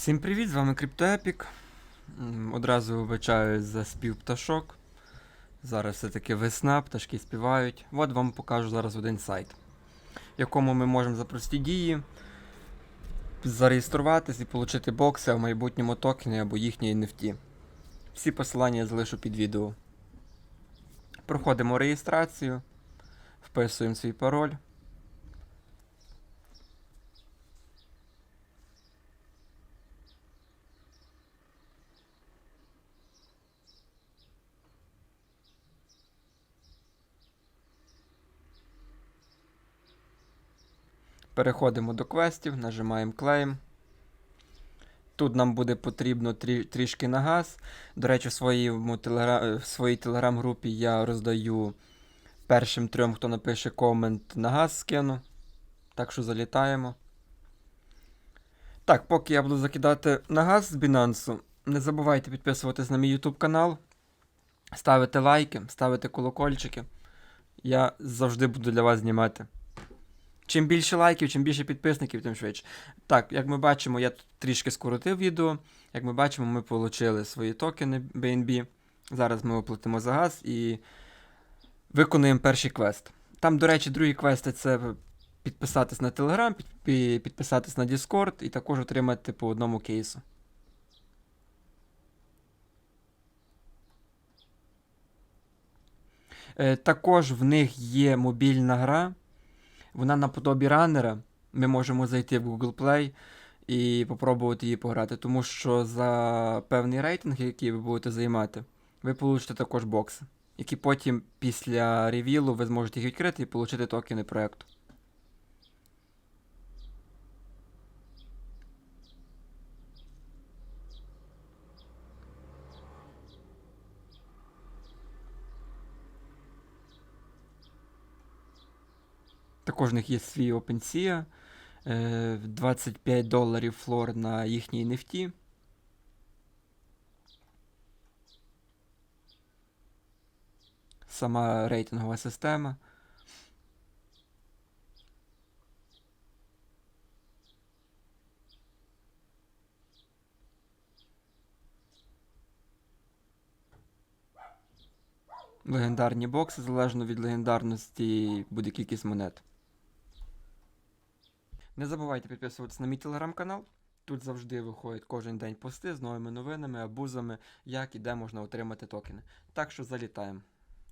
Всім привіт, з вами CryptoEpic. Одразу вибачаюсь за спів пташок. Зараз все-таки весна, пташки співають. От вам покажу зараз один сайт, в якому ми можемо за прості дії зареєструватись і отримати бокси, а в майбутньому токени або їхні NFT. Всі посилання я залишу під відео. Проходимо реєстрацію, вписуємо свій пароль. Переходимо до квестів, нажимаємо Claim. Тут нам буде потрібно трі, трішки на газ. До речі, в, своєму телегра... в своїй телеграм-групі я роздаю першим трьом, хто напише комент на газ скину. Так що залітаємо. Так, поки я буду закидати на газ з Binance, не забувайте підписуватись на мій YouTube канал, ставити лайки, ставити колокольчики. Я завжди буду для вас знімати. Чим більше лайків, чим більше підписників, тим швидше. Так, як ми бачимо, я тут трішки скоротив відео. Як ми бачимо, ми отримали свої токени BNB. Зараз ми оплатимо за газ і виконуємо перший квест. Там, до речі, другі квести це підписатись на Telegram, підписатись на Discord і також отримати по одному кейсу. Е, Також в них є мобільна гра. Вона наподобі ранера. Ми можемо зайти в Google Play і попробувати її пограти, тому що за певний рейтинг, який ви будете займати, ви получите також бокси, які потім після ревілу ви зможете їх відкрити і отримати токени проекту. Також в них є свій OpenSea, е, 25 доларів флор на їхній нефті. Сама рейтингова система. Легендарні бокси, залежно від легендарності, буде кількість монет. Не забувайте підписуватися на мій телеграм-канал. Тут завжди виходять кожен день пости з новими новинами, абузами, як і де можна отримати токени. Так що залітаємо.